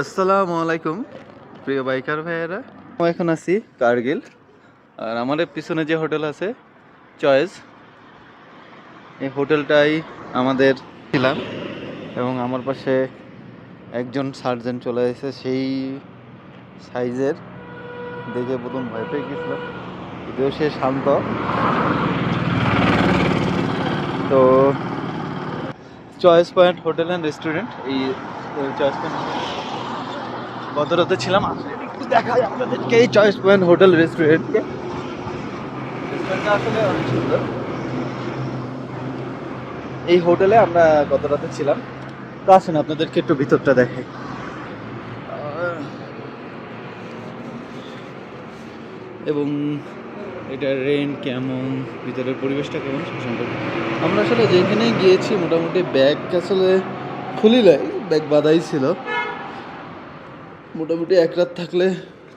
আসসালামু আলাইকুম, প্রিয় বাইকার ভাইয়েরা। আমি এখন আছি কার্গিল, আর আমাদের পিছনে যে হোটেল আছে চয়েস এই হোটেলটাই আমাদের ছিলাম, এবং আমার পাশে একজন সার্জেন্ট চলে এসেছে, সেই সাইজের। দেখে প্রথম ভয় পেয়ে গেছিলাম, যদিও সে শান্ত। তো choice point hotel and restaurant, এই চয়েস পয়েন্ট গত রাতে ছিলাম একটু দেখাই আপনাদেরকে, এই চয়েস পয়েন্ট হোটেল রেস্টুরেন্টকে। রেস্টুরেন্টটা আসলে অনেক সুন্দর। এই হোটেলে আমরা গত রাতে ছিলাম। তো আসেন, আপনাদেরকে একটু ভিতরটা দেখাই। এবং এটার রেন্ট কেমন, ভিতরের পরিবেশটা কেমন সে সম্পর্কে। আমরা আসলে যেখানেই গিয়েছি, মোটামুটি ব্যাগ আসলে খুলি নাই ব্যাগ বাঁধাই ছিল। মোটামুটি এক রাত থাকলে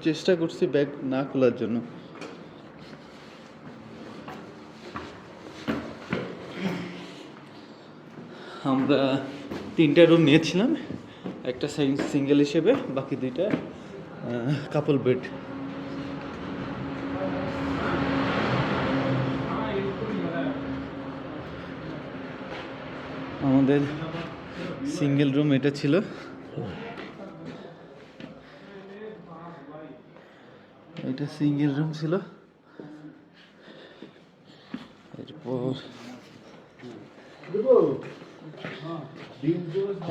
চেষ্টা করছি ব্যাগ না খোলার জন্য। আমরা তিনটা রুম নিয়েছিলাম, একটা সিঙ্গেল হিসেবে, বাকি দুইটা কাপল বেড আমাদের সিঙ্গেল রুম এটা ছিল। এটা সিঙ্গেল রুম ছিল। এরপর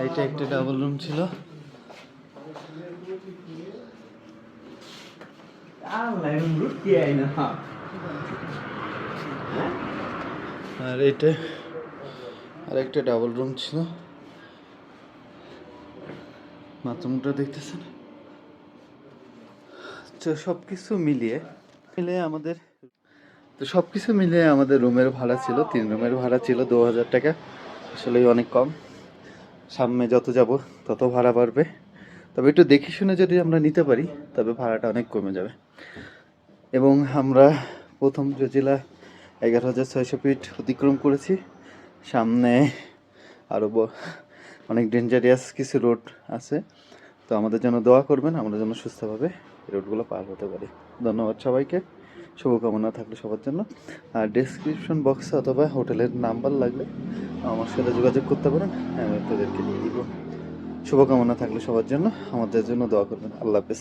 এটা একটা ডাবল রুম ছিল। আর এটা আর একটা ডাবল রুম ছিল। বাথরুমটা দেখতেছেন? তো সব কিছু মিলিয়ে মিলিয়ে আমাদের তো সব কিছু মিলিয়ে আমাদের রুমের ভাড়া ছিল, তিন রুমের ভাড়া ছিল দু হাজার টাকা। আসলে অনেক কম। সামনে যত যাব, তত ভাড়া বাড়বে। তবে একটু দেখে শুনে যদি আমরা নিতে পারি, তবে ভাড়াটা অনেক কমে যাবে। এবং আমরা প্রথম যে জেলা এগারো হাজার ছয়শো ফিট অতিক্রম করেছি সামনে আরও অনেক ডেঞ্জারিয়াস কিছু রোড আছে। তো আমাদের জন্য দোয়া করবেন, আমরা যেন সুস্থভাবে রোডগুলো পার হতে পারি। ধন্যবাদ সবাইকে, শুভকামনা থাকল সবার জন্য। আর ডেসক্রিপশন বক্সে অথবা হোটেলের নাম্বার লাগলে আমার সাথে যোগাযোগ করতে পারেন, আমি আপনাদেরকে দিয়ে দিব। শুভকামনা থাকল সবার জন্য, আমাদের জন্য দোয়া করবেন। আল্লাহ হাফেজ।